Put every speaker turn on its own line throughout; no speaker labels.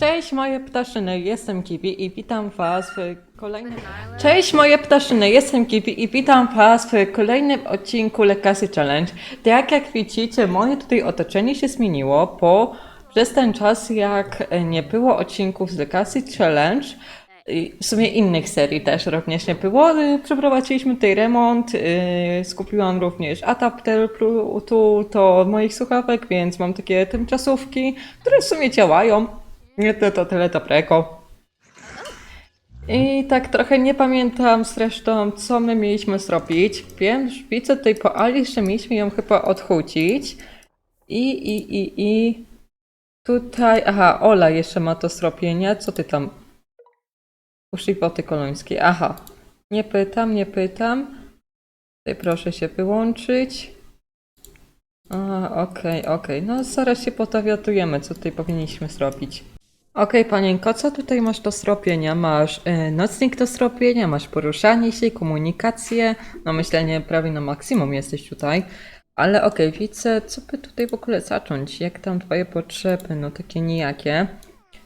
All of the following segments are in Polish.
Cześć moje ptaszyny, jestem Kibi i witam was w kolejnym... Cześć moje ptaszyny, jestem Kibi i witam was w kolejnym odcinku Legacy Challenge. Tak jak widzicie, moje tutaj otoczenie się zmieniło po... Przez ten czas, jak nie było odcinków z Legacy Challenge, i w sumie innych serii też również nie było. y, Przeprowadziliśmy tutaj remont, y, skupiłam również adapter Bluetooth do moich słuchawek, więc mam takie tymczasówki, które w sumie działają. Nie to, to tyle dobrego. I tak trochę nie pamiętam zresztą, co my mieliśmy zrobić. Wiem, że widzę tutaj po Ali, że mieliśmy ją chyba odchudzić. I, i, i, i... Tutaj, aha, Ola jeszcze ma to zrobienie. Co ty tam Uszli boty kolońskie. Aha. Nie pytam, nie pytam. Tutaj proszę się wyłączyć. Okej, okej. No zaraz się podowiadujemy, co tutaj powinniśmy zrobić. Okej, panienko, co tutaj masz do zrobienia? Masz y, nocnik do zrobienia, masz poruszanie się, komunikację, no myślenie prawie na maksimum jesteś tutaj. Ale okej, widzę, co by tutaj w ogóle zacząć? Jak tam twoje potrzeby? No takie nijakie.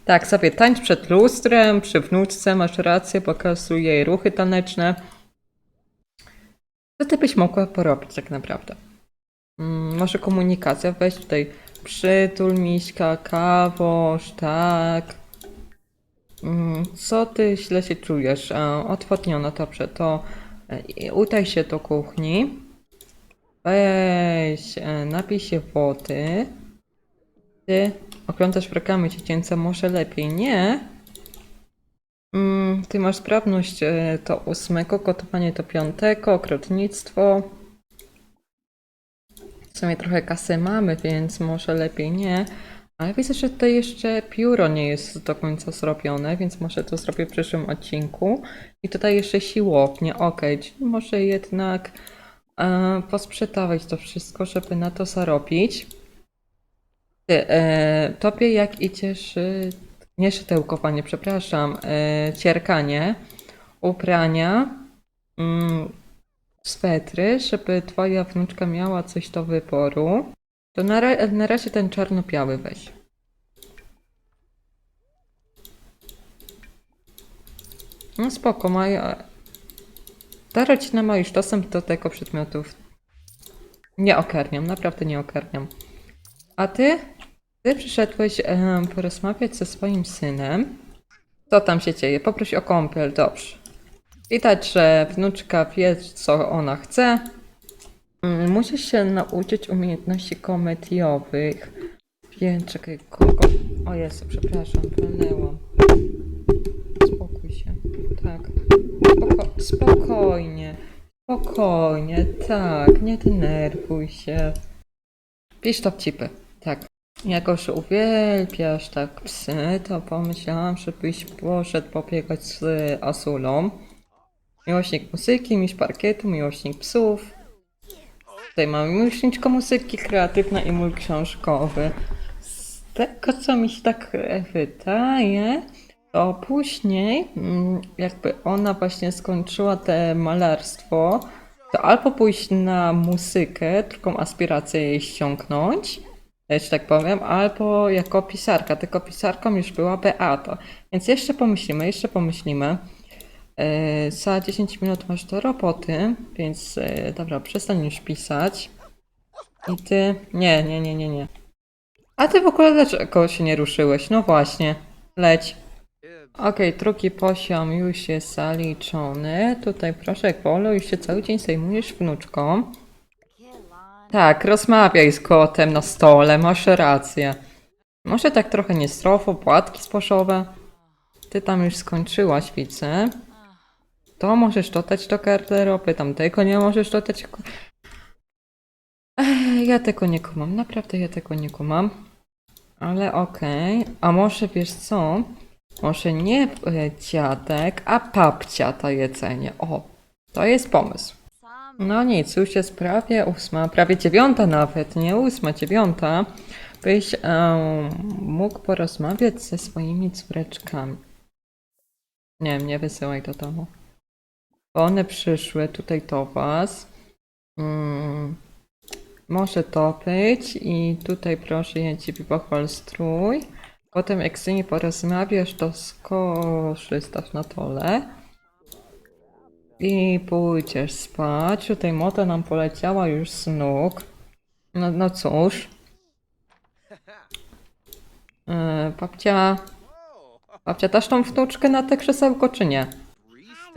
Tak, sobie tańcz przed lustrem, przy wnuczce, masz rację, pokazuj jej ruchy taneczne. Co ty byś mogła porobić tak naprawdę? Mm, może komunikacja, weź tutaj przytul, miśka, kawosz, tak. Mm, co ty źle się czujesz? E, Odwodniono, dobrze, to e, udaj się do kuchni. Weź, e, napij się wody. Ty oglądasz programy dziecięce, może lepiej nie. Mm, ty masz sprawność do ósmego, gotowanie do piątego, okrodnictwo. W sumie trochę kasy mamy, więc może lepiej nie. Ale widzę, że tutaj jeszcze pióro nie jest do końca zrobione, więc może to zrobię w przyszłym odcinku. I tutaj jeszcze siłownie, czyli może jednak e, posprzedawać to wszystko, żeby na to zarobić. Ty, e, tobie jak idziesz, y, nie szydełkowanie, przepraszam, e, cierkanie, uprania, mm, swetry, żeby twoja wnuczka miała coś do wyboru, to na, na razie ten czarno-biały weź. No spoko, maja. Ta rodzina ma już dostęp do tego przedmiotów. Nie okarniam, naprawdę nie okarniam. A ty? Ty przyszedłeś porozmawiać ze swoim synem. Co tam się dzieje? Poproś o kąpiel, dobrze. Widać, że wnuczka wie, co ona chce. Mm, Musisz się nauczyć umiejętności komediowych. Wiem, czekaj, kogo... O Jezu, przepraszam, walnęłam. Spokój się. Tak. Spoko... Spokojnie. Spokojnie, tak. Nie denerwuj się. Pisz to cipy. Tak. Jako, że uwielbiasz tak psy, to pomyślałam, żebyś poszedł pobiegać z Asulą. Miłośnik muzyki, mistrz parkietu, miłośnik psów. Tutaj mamy miłośniczko muzyki kreatywna i mój książkowy. Z tego, co mi się tak e, wydaje, to później, mm, jakby ona właśnie skończyła te malarstwo, to albo pójść na muzykę, drugą aspirację jej ściągnąć, że tak powiem, albo jako pisarka, tylko pisarką już była Beata. Więc jeszcze pomyślimy, jeszcze pomyślimy. E, Za 10 minut masz do roboty, więc e, dobra, przestań już pisać. I ty. Nie, nie, nie, nie, nie. A ty w ogóle dlaczego się nie ruszyłeś? No właśnie, leć. Okej, drugi poziom już jest zaliczony. Tutaj proszę, Polo, już się cały dzień zajmujesz wnuczką. Tak, rozmawiaj z kotem na stole, masz rację. Może tak trochę niezdrowo, płatki sposzowe. Ty tam już skończyłaś, widzę. To możesz dodać do garderoby, tamtego nie możesz. Ech, ja tego nie kumam, naprawdę ja tego nie kumam. Ale okej. A może wiesz co? Może nie e, dziadek, a babcia to jedzenie. O, to jest pomysł. No nic, już jest prawie ósma, prawie dziewiąta nawet, nie ósma, dziewiąta. Byś em, mógł porozmawiać ze swoimi córeczkami. Nie, nie wysyłaj do domu. One przyszły tutaj do was. Mm, może to być i tutaj proszę ja ciebie pochwal strój. Potem jak z nimi porozmawiasz, to skorzystasz na tole. I pójdziesz spać. Tutaj moda nam poleciała już z nóg. No, no cóż. Yy, babcia... Babcia, dasz tą wnuczkę na te krzesełko, czy nie?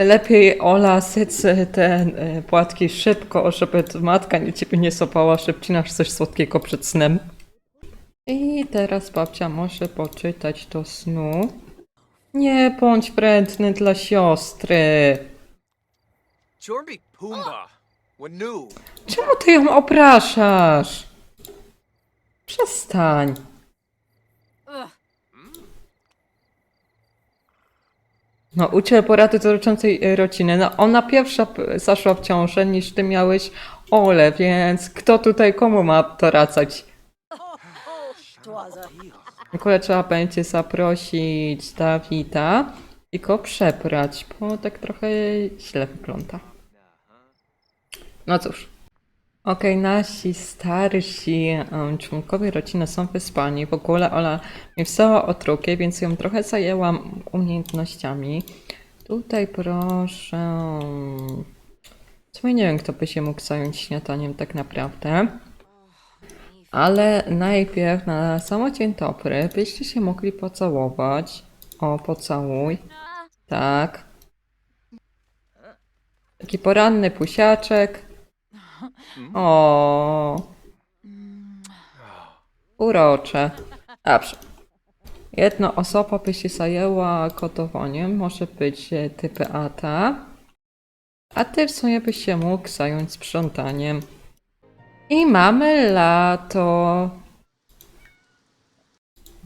Lepiej Ola syc te y, płatki szybko, żeby matka nie ciebie nie sopała, szybcinasz coś słodkiego przed snem. I teraz babcia może poczytać do snu. Nie bądź wredny dla siostry. Czemu ty ją opraszasz? Przestań. No, ucię porady dotyczącej e, rodziny. No, ona pierwsza zaszła w ciążę niż ty miałeś Ole, więc kto tutaj komu ma? W ogóle trzeba będzie zaprosić Dawida i go przebrać, bo tak trochę źle wygląda. No cóż. Okej, nasi starsi um, członkowie rodziny są wyspani. W ogóle Ola nie wstała o więc ją trochę zajęłam umiejętnościami. Tutaj proszę... Sumie nie wiem, kto by się mógł zająć śniadaniem tak naprawdę. Ale najpierw na samo dzień dobry byście się mogli pocałować. O, pocałuj. Tak. Taki poranny pusiaczek. O. Urocze. Dobrze. Jedna osoba by się zajęła gotowaniem, może być e, ty Beata. A ty w sumie byś się mógł zająć sprzątaniem. I mamy lato.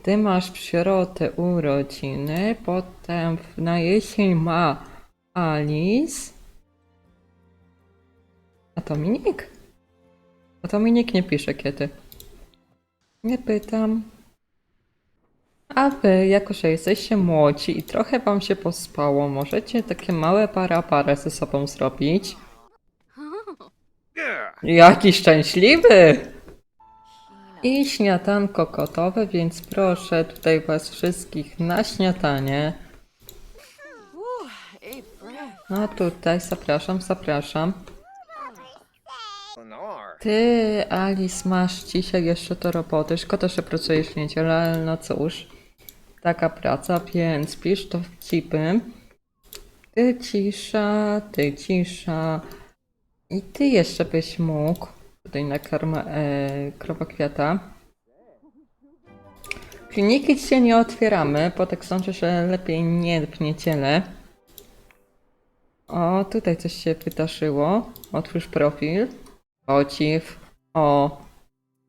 Ty masz w środę urodziny, potem na jesień ma Alice. A Dominik? A Dominik nie pisze kiedy. Nie pytam. A wy, jako że jesteście młodzi i trochę wam się pospało, możecie takie małe para parę ze sobą zrobić. Jaki szczęśliwy! I śniadanko gotowe, więc proszę tutaj was wszystkich na śniadanie. No tutaj, zapraszam, zapraszam. Ty, Alice, masz dzisiaj jeszcze do roboty. Szkoda, że pracujesz w niedzielę, ale no cóż. Taka praca, więc pisz to w cipy. Ty cisza, ty cisza. I ty jeszcze byś mógł. Tutaj na karmę e, krowa kwiata. Kliniki dzisiaj nie otwieramy, bo tak sądzę, że lepiej nie w niedzielę. O, tutaj coś się wydarzyło. Otwórz profil. Podziw. O.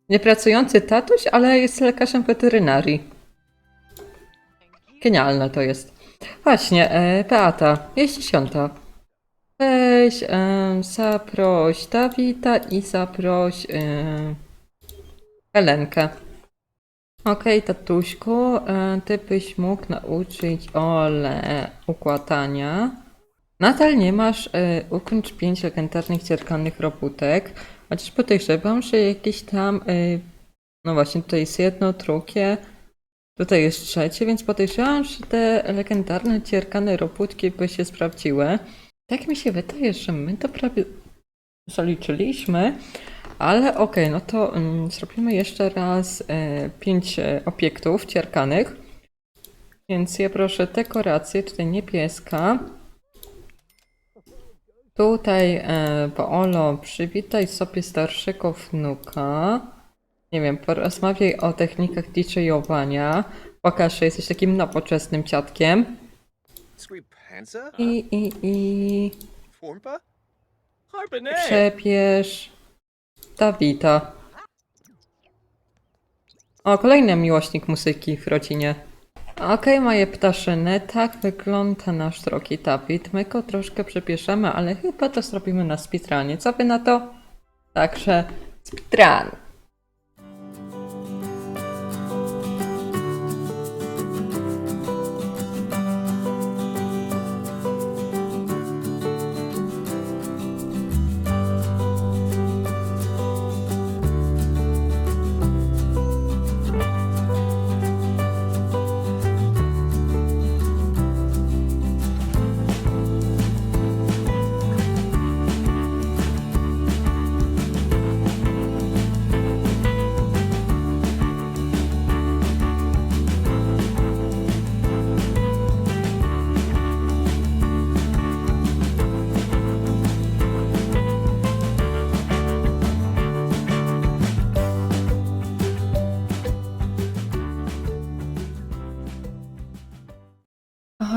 Niepracujący tatuś, ale jest lekarzem weterynarii. Genialne to jest. Właśnie, e, Beata, jest dziesiąta. Weź, e, zaproś Dawida i zaproś e, Helenkę. Okej, tatuśku, e, ty byś mógł nauczyć Ole układania. Nadal nie masz e, ukończ pięć legendarnych dzierganych robótek, chociaż podejrzewam, że jakieś tam, e, no właśnie tutaj jest jedno, drugie, tutaj jest trzecie, więc podejrzewam, że te legendarne dziergane robótki by się sprawdziły. Tak mi się wydaje, że my to prawie zaliczyliśmy, ale okej, no to mm, zrobimy jeszcze raz e, pięć e, obiektów dzierganych. Więc ja proszę dekorację, tutaj niebieska. Tutaj, e, Paolo, przywitaj sobie starszego wnuka. Nie wiem, porozmawiaj o technikach DJ-owania. Pokaż, że jesteś takim nowoczesnym.
Scripanza?
I, i, i przebierz Dawida. O, kolejny miłośnik muzyki w rodzinie. Okej, moje ptaszyny, tak wygląda nasz drogi Dawid. My go troszkę przebierzemy, ale chyba to zrobimy na speedrunie. Co wy na to? Także speedrun.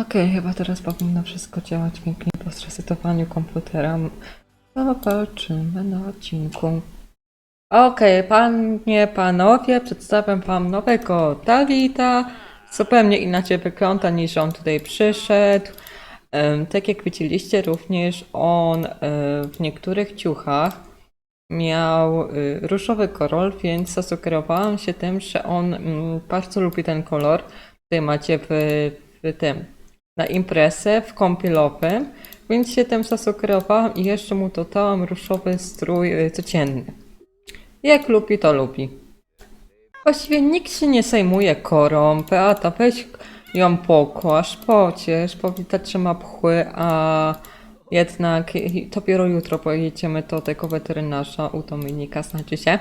Okej, chyba teraz powinno wszystko działać pięknie po zresetowaniu komputera. Zobaczymy na odcinku. Okej, panie, panowie, przedstawiam wam nowego Dawida. Zupełnie inaczej wygląda niż on tutaj przyszedł. Tak jak widzieliście, również on e, w niektórych ciuchach miał y, różowy kolor, więc zasugerowałam się tym, że on mm, bardzo lubi ten kolor. Tutaj macie w, w tym na imprezę w kąpielowym, więc się tym zasugerowałam i jeszcze mu dodałam różowy strój y, codzienny. Jak lubi, to lubi. Właściwie nikt się nie zajmuje korą. Beata, weź ją pokłasz, pociesz, bo widać, że ma pchły, a jednak dopiero jutro pojedziemy do tego weterynarza u Dominika, znaczy się.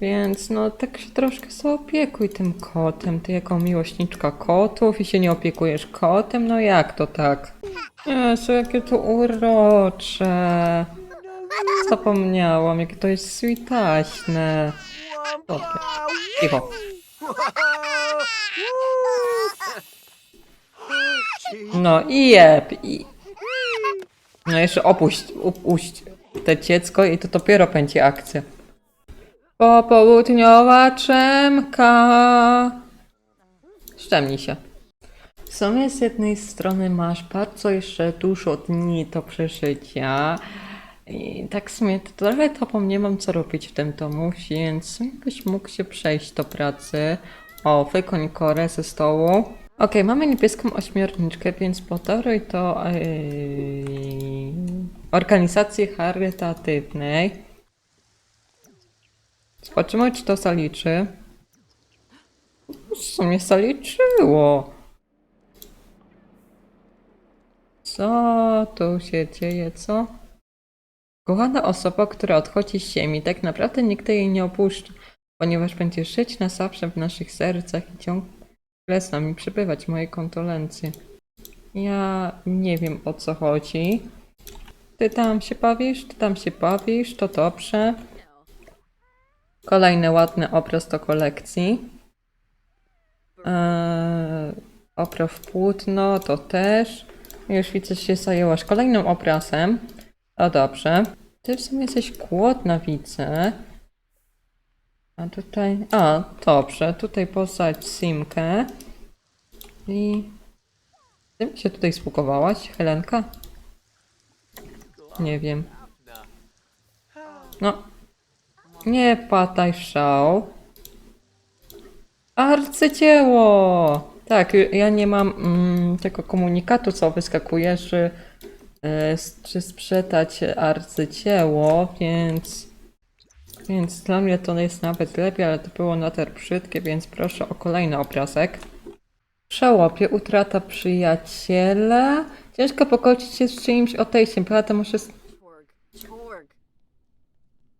Więc no tak się troszkę zaopiekuj tym kotem. Ty jako miłośniczka kotów i się nie opiekujesz kotem? No jak to tak? Jezu, jakie to urocze. Zapomniałam, jakie to jest switaśne. Dobrze. Cicho. No i jeb. I... No jeszcze opuść, upuść te dziecko i to dopiero będzie akcja. Popołudniowa czemka. Szczemnij się. W sumie z jednej strony masz bardzo jeszcze dużo dni do przeżycia. I tak w sumie to trochę to nie mam co robić w tym domu, więc byś mógł się przejść do pracy. O, wykoń korę ze stołu. Okej, mamy niebieską ośmiorniczkę, więc podaruj to yy, organizacji charytatywnej. Zobaczymy, czy to zaliczy. W sumie zaliczyło. Co tu się dzieje, co? Kochana osoba, która odchodzi z ziemi, tak naprawdę nigdy jej nie opuszcza, ponieważ będzie żyć na zawsze w naszych sercach i ciągle z nami przebywać. Moje kondolencje. Ja nie wiem o co chodzi. Ty tam się bawisz, ty tam się bawisz, to dobrze. Kolejny ładny obraz do kolekcji. Eee, opraw płótno, to też. Już widzę, że się zajęłaś kolejnym obrazem. O dobrze. Ty w sumie jesteś głodna, widzę. A tutaj... A, dobrze. Tutaj posadź simkę. I... Ty się tutaj spukowałaś, Helenka? Nie wiem. No. Nie pataj w szał. Arcydzieło! Tak, ja nie mam mm, tego komunikatu, co wyskakuje, e, czy sprzedać arcydzieło, więc więc dla mnie to jest nawet lepiej, ale to było na ter brzydkie, więc proszę o kolejny obrazek. Przełopie, utrata przyjaciela. Ciężko pogodzić się z czyimś odejściem, prawda? Muszę...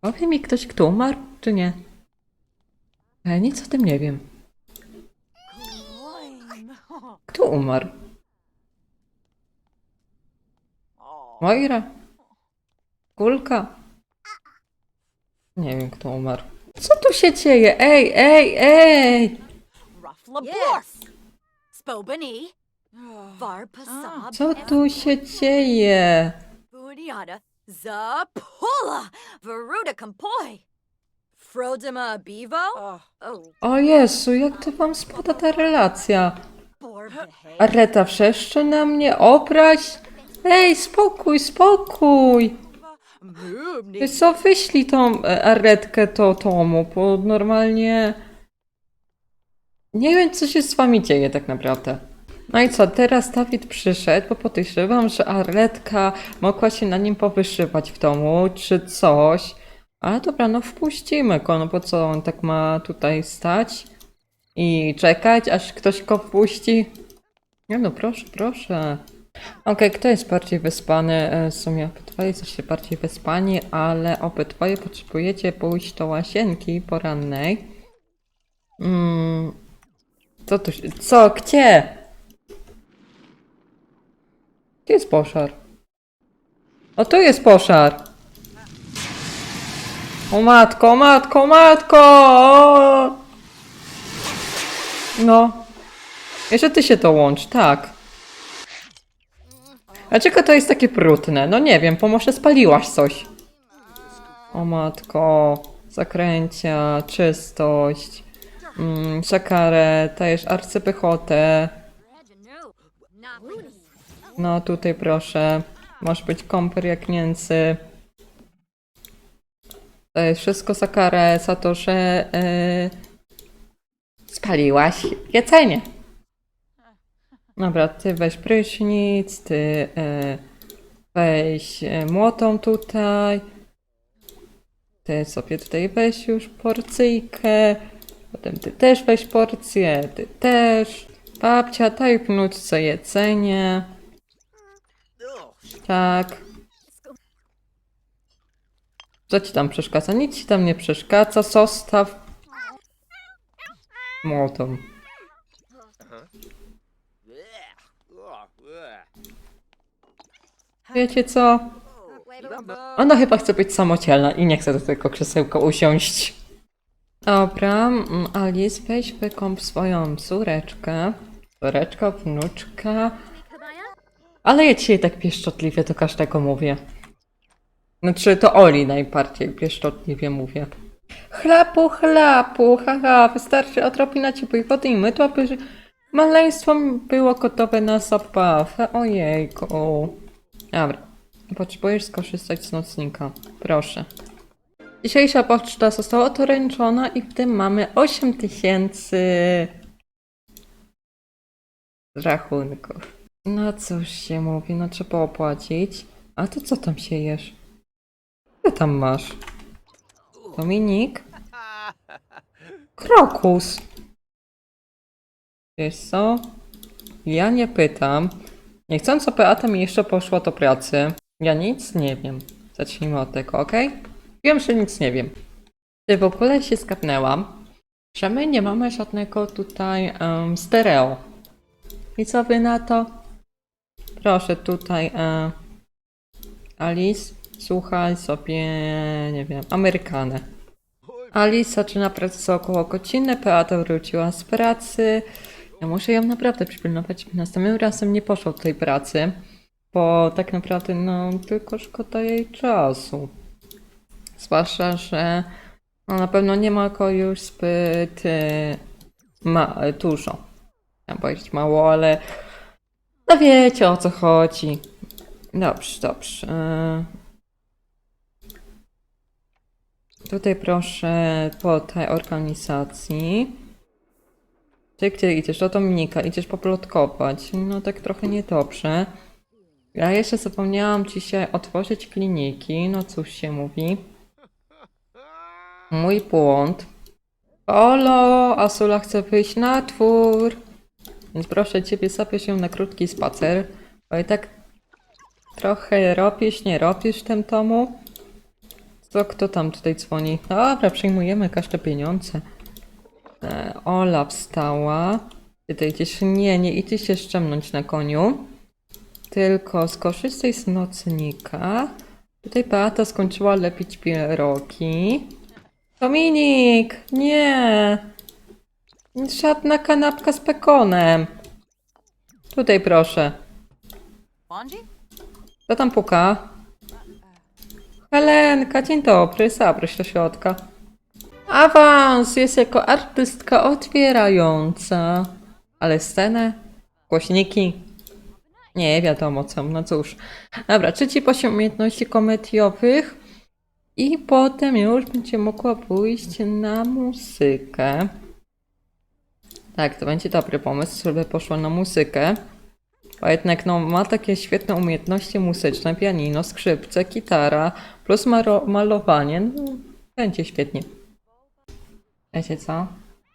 Powie mi ktoś, kto umarł, czy nie? Ja nic o tym nie wiem. Kto umarł? Moira? Kulka? Nie wiem, kto umarł. Co tu się dzieje? Ej, ej, ej! Co tu się dzieje?
Zapula. Veruda Kampoi. Frodema Bevo. Oh.
O Jezu, jak to wam spada ta relacja?
Borbehe.
Areta wrzeszczy na mnie, obraź? Ej, spokój, spokój! Wiesz co, wyślij tą e, Aretkę do Tomu, bo normalnie... Nie wiem, co się z wami dzieje tak naprawdę. No i co, teraz Dawid przyszedł, bo podejrzewam, że Aretka mogła się na nim powyszywać w domu, czy coś. Ale dobra, no wpuścimy go, no bo co, on tak ma tutaj stać i czekać, aż ktoś go wpuści? Nie no, proszę, proszę. Okej, kto jest bardziej wyspany? E, W sumie obydwoje jesteście bardziej wyspani, ale obydwoje potrzebujecie pójść do łazienki porannej. Mm, co tu się... Co? Gdzie? Gdzie jest poszar? O, tu jest poszar! O matko, matko, matko! No. Jeszcze ty się dołącz, tak. Dlaczego to jest takie brudne? No nie wiem, bo może spaliłaś coś. O matko, zakręcia, czystość, mm, sakarę, dajesz arcypychotę. No tutaj proszę, masz być komper jak Niemcy. To jest wszystko sakarę, za to, że yy, spaliłaś jedzenie. Dobra, ty weź prysznic, ty yy, weź yy, młotą tutaj. Ty sobie tutaj weź już porcyjkę. Potem ty też weź porcję, ty też. Babcia, daj wnuczce jedzenie. Tak. Co ci tam przeszkadza? Nic ci tam nie przeszkadza. Zostaw młotą. Wiecie co? Ona chyba chce być samodzielna i nie chce do tego krzesełka usiąść. Dobra, mm, Alice, weź wykąp swoją córeczkę. Córeczka, wnuczka. Ale ja dzisiaj tak pieszczotliwie do każdego mówię. Znaczy, to Oli najbardziej pieszczotliwie mówię. Chlapu, chlapu, haha, wystarczy odrobina ciepłej wody i mydła, by maleństwo było gotowe na zabawę. Ojejku. Dobra, potrzebujesz skorzystać z nocnika. Proszę. Dzisiejsza poczta została doręczona i w tym mamy 8000 rachunków. No cóż się mówi, no trzeba opłacić. A ty co tam siejesz? Co tam masz? Dominik? Krokus! Wiesz co? Ja nie pytam. Niechcąco Beata mi jeszcze poszła do pracy. Ja nic nie wiem. Zacznijmy od tego, ok? Wiem, że nic nie wiem. Ty w ogóle się skapnęłam, że my nie mamy żadnego tutaj em, stereo. I co wy na to? Proszę tutaj, e, Alice, słuchaj sobie, nie wiem, Amerykanę. Alice zaczyna pracę około godziny, Beata wróciła z pracy. Ja muszę ją naprawdę przypilnować, następnym razem nie poszła do tej pracy, bo tak naprawdę, no, tylko szkoda jej czasu. Zwłaszcza, że no, na pewno nie ma go już zbyt y, ma, dużo. Chciałam powiedzieć mało, ale no wiecie o co chodzi. Dobrze, dobrze. Y, Tutaj proszę po tej organizacji. Ty gdzie idziesz? Do Dominika, idziesz poplotkować. No tak trochę niedobrze. Ja jeszcze zapomniałam dzisiaj otworzyć kliniki. No cóż się mówi. Mój błąd. Olo, Asula chce wyjść na twór. Więc proszę ciebie, zabierz się na krótki spacer. Bo i tak trochę robisz, nie robisz w tym domu. Co, kto tam tutaj dzwoni? Dobra, przyjmujemy każde pieniądze. E, Ola wstała. Ty tutaj idziesz? Nie, nie idziesz się szczemnąć na koniu. Tylko skorzystaj z nocnika. Tutaj Beata skończyła lepić pierogi. Dominik! Nie! Żadna kanapka z pekonem. Tutaj proszę. Kto tam puka? Helenka, dzień dobry, zaproś do środka. Awans jest jako artystka otwierająca. Ale scenę? Głośniki? Nie wiadomo co, no cóż. Dobra, trzeci poziom umiejętności komediowych. I potem już będzie mogła pójść na muzykę. Tak, to będzie dobry pomysł, żeby poszła na muzykę. Bo jednak no, ma takie świetne umiejętności muzyczne, pianino, skrzypce, gitara, plus malowanie. No, będzie świetnie. Wiecie co?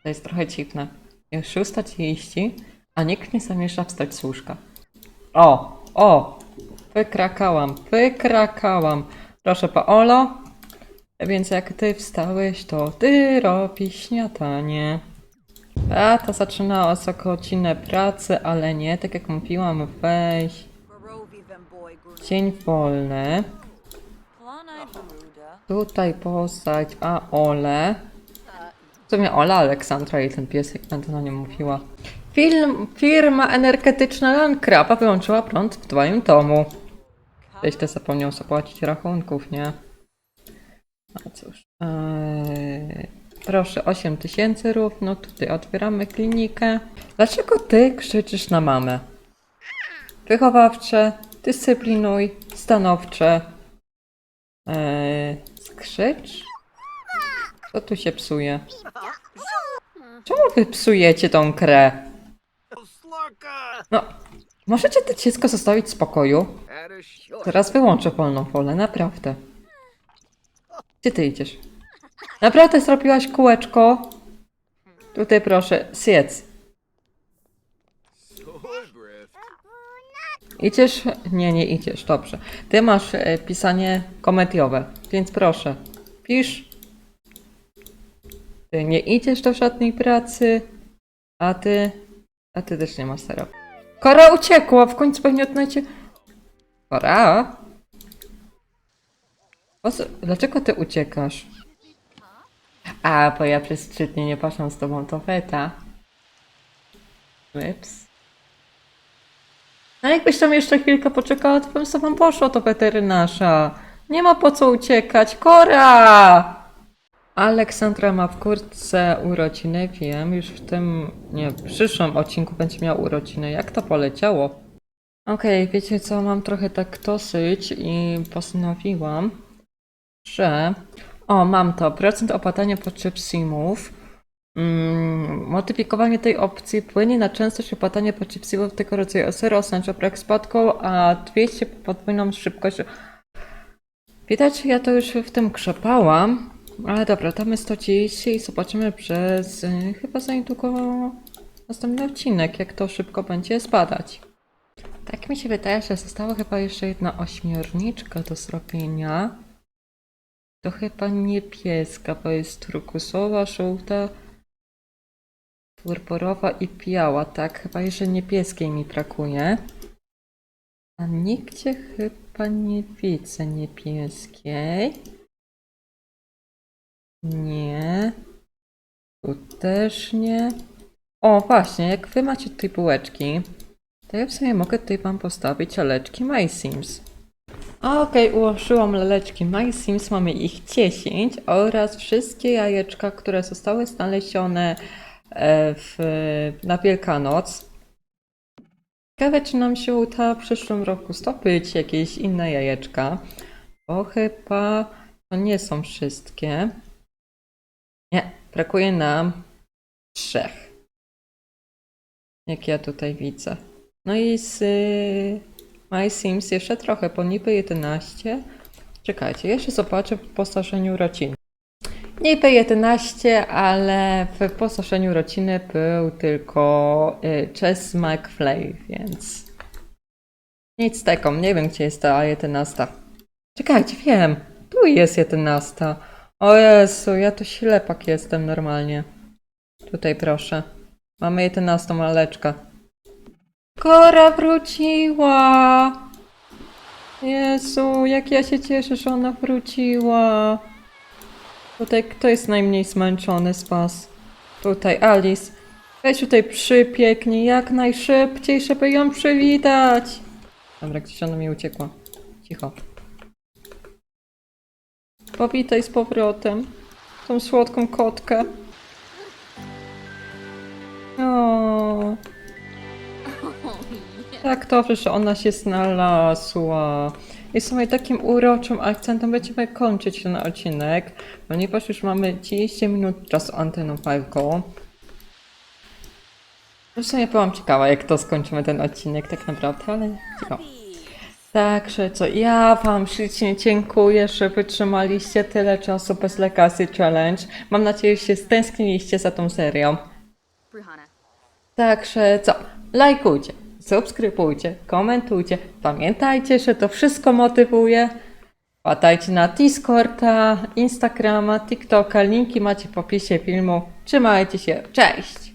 To jest trochę dziwne. Jest 6.30, a nikt nie zamierza wstać z łóżka. O, o, wykrakałam, wykrakałam. Proszę Paolo, więc jak ty wstałeś, to ty robisz śniadanie. Beata zaczynała za godzinę pracy, ale nie, tak jak mówiłam, weź dzień wolny. Tutaj postać Aole. W sumie Ola Aleksandra i ten piesek, będę na nią mówiła. Film, firma energetyczna Landkraba wyłączyła prąd w twoim domu. Ktoś te zapomniał zapłacić rachunków, nie? No cóż. Eee, proszę, 8 tysięcy równo. Tutaj otwieramy klinikę. Dlaczego ty krzyczysz na mamę? Wychowawcze, dyscyplinuj, stanowcze. Eee, skrzycz? Co tu się psuje? Czemu wy psujecie tą?
Slurka!
No, możecie to dziecko zostawić w spokoju? Teraz wyłączę wolną wolę, naprawdę. Gdzie ty idziesz? Naprawdę zrobiłaś kółeczko? Tutaj proszę, zjedz. Idziesz? Nie, nie idziesz, dobrze. Ty masz e, pisanie komediowe, więc proszę, pisz. Ty nie idziesz do żadnej pracy, a ty... A ty też nie masz sera. Kora uciekła, w końcu pewnie odnajdzie... Kora? Dlaczego ty uciekasz? A, bo ja przez trzy dni nie poszłam z tobą do weta. Ups. No jakbyś tam jeszcze chwilkę poczekała, to bym z tobą poszła do weterynarza. Nie ma po co uciekać. Kora! Aleksandra ma w kurtce urodziny, wiem, już w tym, nie, w przyszłym odcinku będzie miała urodziny. Jak to poleciało? Okej, wiecie co, mam trochę tak dosyć i postanowiłam, że... O, mam to. Procent opadania potrzeb SIM-ów. Mm, modyfikowanie tej opcji płynie na częstość opadania potrzeb SIM-ów tego rodzaju o 0 oznacza brak spadku, a 200 podwójną szybkość. Widać, ja to już w tym krzepałam. Ale dobra, damy 130 i zobaczymy przez y, chyba za niedługo następny odcinek, jak to szybko będzie spadać. Tak mi się wydaje, że została chyba jeszcze jedna ośmiorniczka do zrobienia. To chyba niebieska, bo jest turkusowa, żółta, purpurowa i biała. Tak, chyba jeszcze niebieskiej mi brakuje. A nigdzie chyba nie widzę niebieskiej. Nie. Tu też nie. O, właśnie, jak wy macie tutaj bułeczki, to ja w sumie mogę tutaj wam postawić laleczki My Sims. Okej, ułożyłam laleczki My Sims, mamy ich 10 oraz wszystkie jajeczka, które zostały znalezione e, w, na Wielkanoc. Ciekawe, czy nam się uda w przyszłym roku zdobyć jakieś inne jajeczka, bo chyba to nie są wszystkie. Nie, brakuje nam trzech. Jak ja tutaj widzę. No i z My Sims jeszcze trochę, po niby 11. Czekajcie, jeszcze zobaczę w postarzeniu rodziny. Niby 11, ale w postarzeniu rodziny był tylko y, Chess McFlay, więc nic z tego. Nie wiem, gdzie jest ta 11. Czekajcie, wiem. Tu jest 11. O Jezu, ja tu ślepak jestem normalnie. Tutaj proszę. Mamy 11 laleczkę. Kora wróciła! Jezu, jak ja się cieszę, że ona wróciła. Tutaj kto jest najmniej zmęczony z was? Tutaj Alice. Weź tutaj przypieknij jak najszybciej, żeby ją przywitać. Dobra, gdzieś ona mi uciekła. Cicho. Powitaj z powrotem. Tą słodką kotkę. O. Tak dobrze, że ona się znalazła. I w sumie takim uroczym akcentem będziemy kończyć ten odcinek, ponieważ już mamy 30 minut czasu antenowego. W sumie byłam ciekawa, jak to skończymy ten odcinek tak naprawdę, ale ciekawe. Także co, ja Wam ślicznie dziękuję, że wytrzymaliście tyle czasu bez Legacy Challenge. Mam nadzieję, że się stęskniliście za tą serią. Także co, lajkujcie, subskrybujcie, komentujcie. Pamiętajcie, że to wszystko motywuje. Wpadajcie na Discorda, Instagrama, TikToka, linki macie w opisie filmu. Trzymajcie się, cześć!